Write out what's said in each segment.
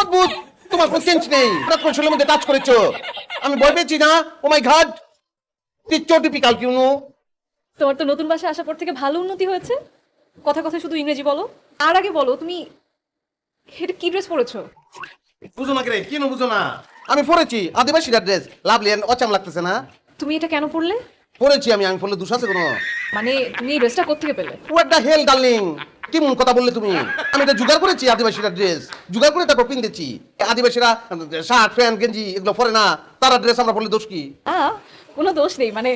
অদ্ভুত! তোমার কোনো চেঞ্জ নেই। হঠাৎ করে শরীরের মধ্যে টাচ করেছ। আমি ভয় পেয়েছি না? ও মাই ঘাট টিচো টিপিক্যাল কিউ নো তোমার তো নতুন বাসায় আসার পর থেকে ভালো উন্নতি হয়েছে। কথা কথা শুধু ইংরেজি বলো। আর আগে বলো তুমি এটা কি ড্রেস পরেছো? বুঝো না রে কেন বুঝো না? আমি পরেছি। আদিবাসীরা ড্রেস লাভলি এন্ড অচাম লাগতেছে না। তুমি এটা কেন পরলে? পরেছি আমি আমি পরলে দোষ আছে কোনো? মানে তুমি ড্রেসটা কোথেকে পেলে? হোয়াট দ্য হেল ডার্লিং কেমন কথা বললে তুমি? আমি এটা জোগাড় করেছি আদিবাসীরা ড্রেস জোগাড় করে তারপর পিনতেছি আদিবাসীরা শার্ট প্যান্ট গেঞ্জি এগুলো পরে না তারা ড্রেস আমরা পরলে দোষ কি? কোনো দোষ নেই মানে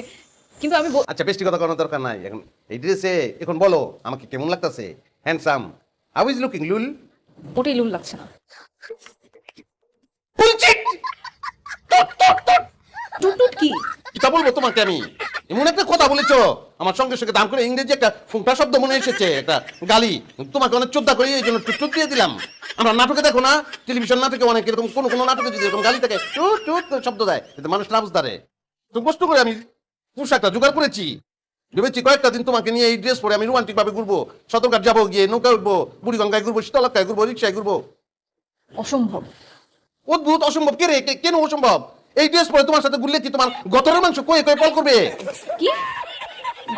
কিন্তু আমি বল- আচ্ছা বেশি কথা করার দরকার নাই। এখন এই ড্রেসে এখন বলো আমাকে কেমন লাগতেছে? হ্যান্ডসাম হাউ ইজ লুকিং লুল মোটেই লুল লাগছে না। কি? কিতা বলব তোমাকে আমি? এমন একটা কথা বলেছ। আমার সঙ্গে সঙ্গে দাম করে ইংরেজি একটা ফুংটা শব্দ মনে এসেছে একটা গালি। তোমাকে অনেক চোদ্দা করে এই জন্য টুট দিয়ে দিলাম। আমরা নাটকে দেখো না টেলিভিশন নাটকে অনেক এরকম কোনো কোনো নাটকে যদি এরকম গালি থাকে শব্দ দেয় এতে মানুষ না বুঝতে তো কষ্ট করে আমি পোশাকটা জোগাড় করেছি। ভেবেছি কয়েকটা দিন তোমাকে নিয়ে এই ড্রেস পরে আমি রোমান্টিক ভাবে ঘুরবো। সতর্কার যাব গিয়ে নৌকা উঠবো বুড়িগঙ্গায় ঘুরবো শীতলক্ষায় ঘুরবো রিক্সায় ঘুরবো। অসম্ভব। অদ্ভুত অসম্ভব। কে রে? কেন অসম্ভব? এই ড্রেস পরে তোমার সাথে ঘুরলে কি তোমার গতরের মাংস কয়ে কয়ে পল করবে? কি?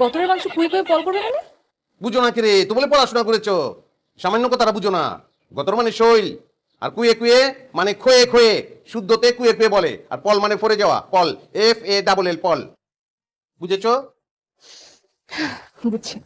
গতরের মাংস কুই কুয়ে পল করবে মানে? বুঝো না কিরে তো বলে পড়াশোনা করেছ। সামান্য কথাটা বুঝো না। গতর মানে শৈল আর কুয়ে কুয়ে মানে খয়ে খয়ে শুদ্ধতে কুয়ে কুয়ে বলে আর পল মানে ফরে যাওয়া পল এফ এ ডাবল এল পল। বুঝেছ? বুঝছি।